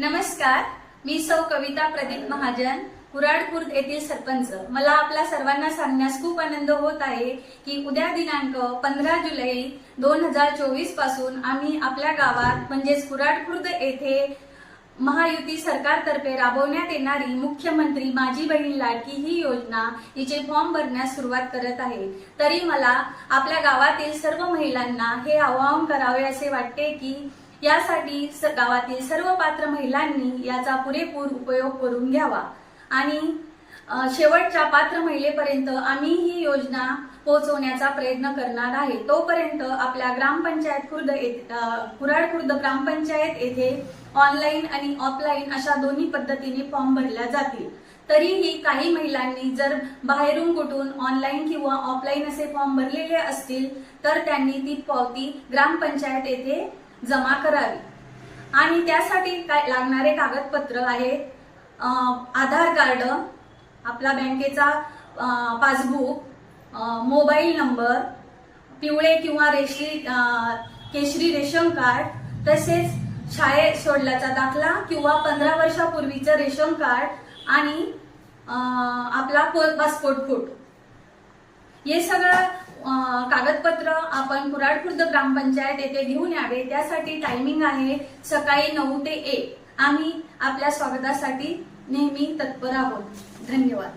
नमस्कार मी सौ कविता प्रदीप महाजन कुराडखुर्द येथील सरपंच. मला आपल्या सर्वांना सांगण्यास खूप आनंद होत आहे की उद्या दिनांक पंधरा जुलै दोन हजार चोवीसपासून आम्ही आपल्या गावात म्हणजेच कुराडखुर्द येथे महायुती सरकारतर्फे राबवण्यात येणारी मुख्यमंत्री माझी बहीण लाडकी ही योजना हिचे फॉर्म भरण्यास सुरुवात करत आहे. तरी मला आपल्या गावातील सर्व महिलांना हे आवाहन करावे असे वाटते की यासाठी स- गावातील सर्व पात्र महिलांनी याचा पुरेपूर उपयोग करून घ्यावा. आणि शेवटच्या पात्र महिलेपर्यंत आम्ही ही योजना पोहोचवण्याचा प्रयत्न करणार आहे. तोपर्यंत आपल्या ग्रामपंचायत खुर्द येथे- कुराड खुर्द ग्रामपंचायत येथे ऑनलाईन आणि ऑफलाईन अशा दोन्ही पद्धतीने फॉर्म भरल्या जातील. तरीही काही महिलांनी जर बाहेरून कुठून ऑनलाईन किंवा ऑफलाईन असे फॉर्म भरलेले असतील तर त्यांनी ती पावती ग्रामपंचायत येथे जमा करावी. आणि त्यासाठी काय लागणारे कागदपत्र आहे आधार कार्ड आपला बँकेचा पासबुक मोबाईल नंबर पिवळे किंवा रेशी केशरी रेशन कार्ड तसेच शाळेत सोडल्याचा दाखला किंवा पंधरा वर्षापूर्वीचं रेशन कार्ड आणि आपला पासपोर्ट फोटो. हे सगळं कागदपत्र आपण कुराड खुर्द ग्रामपंचायत येथे घेऊन यावे. त्यासाठी टायमिंग आहे सकाळी नऊ ते एक. आम्ही आपल्या स्वागतासाठी नेहमी तत्पर आहोत. धन्यवाद.